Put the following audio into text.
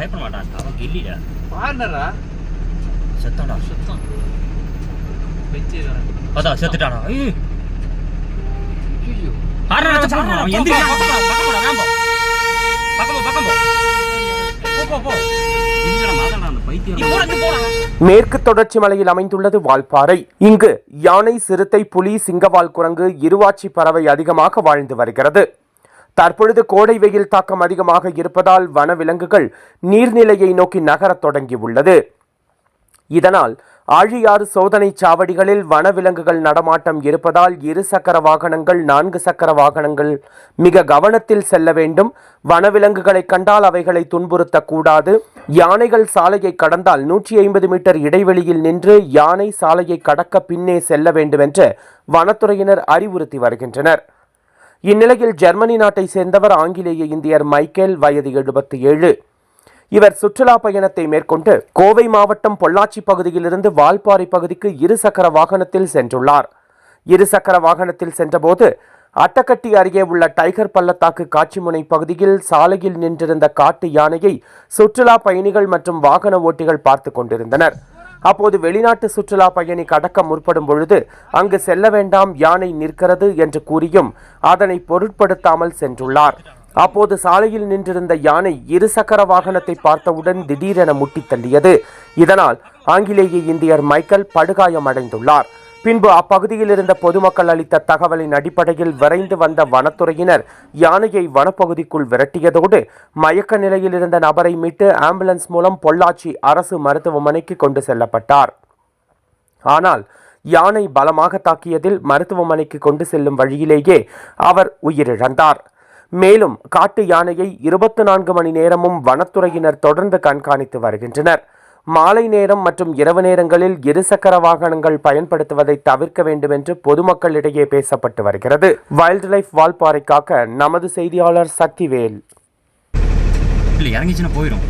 பயப்பட மாட்டான் அவன் கில்லிடா. பாருடா செத்தாடா சுத்தம் வெச்சு அதான் செத்துட்டானா? ஐயோ. ஆறா அவன் எந்திரிக்கிறான். பக்கம் வேம்போ பக்கம் போ. பக்கம் போ போ மேற்கு தொடர்ச்சி மலையில் அமைந்துள்ளது வால்பாறை. இங்கு யானை சிறுத்தை புலி சிங்கவால் குரங்கு இருவாச்சி பறவை அதிகமாக வாழ்ந்து வருகிறது. தற்பொழுது கோடை வெயில் தாக்கம் அதிகமாக இருப்பதால் வனவிலங்குகள் நீர்நிலையை நோக்கி நகரத் தொடங்கியுள்ளது. இதனால் ஆழியாறு சோதனை சாவடிகளில் வனவிலங்குகள் நடமாட்டம் இருப்பதால் இரு சக்கர வாகனங்கள் நான்கு சக்கர வாகனங்கள் மிக கவனத்தில் செல்ல வேண்டும். வனவிலங்குகளை கண்டால் அவைகளை துன்புறுத்தக்கூடாது யானைகள் சாலையை கடந்தால் நூற்றி ஐம்பது மீட்டர் இடைவெளியில் நின்று யானை சாலையை கடக்க பின்னே செல்ல வேண்டும் என்று வனத்துறையினர் அறிவுறுத்தி வருகின்றனர். இந்நிலையில் ஜெர்மனி நாட்டை சேர்ந்தவர் ஆங்கிலேய இந்தியர் மைக்கேல் வயது எழுபத்தி ஏழு இவர் சுற்றுலா பயணத்தை மேற்கொண்டு கோவை மாவட்டம் பொள்ளாச்சி பகுதியிலிருந்து வால்பாறை பகுதிக்கு இருசக்கர வாகனத்தில் சென்றுள்ளார். இருசக்கர வாகனத்தில் சென்றபோது அட்டக்கட்டி அருகே உள்ள டைகர் பள்ளத்தாக்கு காட்சிமுனை பகுதியில் சாலையில் நின்றிருந்த காட்டு யானையை சுற்றுலா பயணிகள் மற்றும் வாகன ஓட்டிகள் பார்த்து கொண்டிருந்தனர். அப்போது வெளிநாட்டு சுற்றுலா பயணி கடக்க முற்படும் பொழுது அங்கு செல்ல வேண்டாம் யானை நிற்கிறது என்று கூறியும் அதனை பொருட்படுத்தாமல் சென்றுள்ளார். அப்போது சாலையில் நின்றிருந்த யானை இருசக்கர வாகனத்தை பார்த்தவுடன் திடீரென முட்டித் தள்ளியது. இதனால் ஆங்கிலேய இந்தியர் மைக்கேல் படுகாயமடைந்துள்ளார். பின்பு அப்பகுதியில் இருந்த பொதுமக்கள் அளித்த தகவலின் அடிப்படையில் விரைந்து வந்த வனத்துறையினர் யானையை வனப்பகுதிக்குள் விரட்டியதோடு மயக்க நிலையில் இருந்த நபரை மீட்டு ஆம்புலன்ஸ் மூலம் பொள்ளாச்சி அரசு மருத்துவமனைக்கு கொண்டு செல்லப்பட்டார். ஆனால் யானை பலமாக தாக்கியதில் மருத்துவமனைக்கு கொண்டு செல்லும் வழியிலேயே அவர் உயிரிழந்தார். மேலும் காட்டு யானையை இருபத்தி நான்கு மணி நேரமும் வனத்துறையினர் தொடர்ந்து கண்காணித்து வருகின்றனர். மாலை நேரம் மற்றும் இரவு நேரங்களில் இருசக்கர வாகனங்கள் பயன்படுத்துவதை தவிர்க்க வேண்டும் என்று பொதுமக்களிடையே பேசப்பட்டு வருகிறது. வைல்ட் லைஃப் வால்பாறைக்காக நமது செய்தியாளர் சக்திவேல். இல்லை இறங்கிச்சுன்னா போயிடும்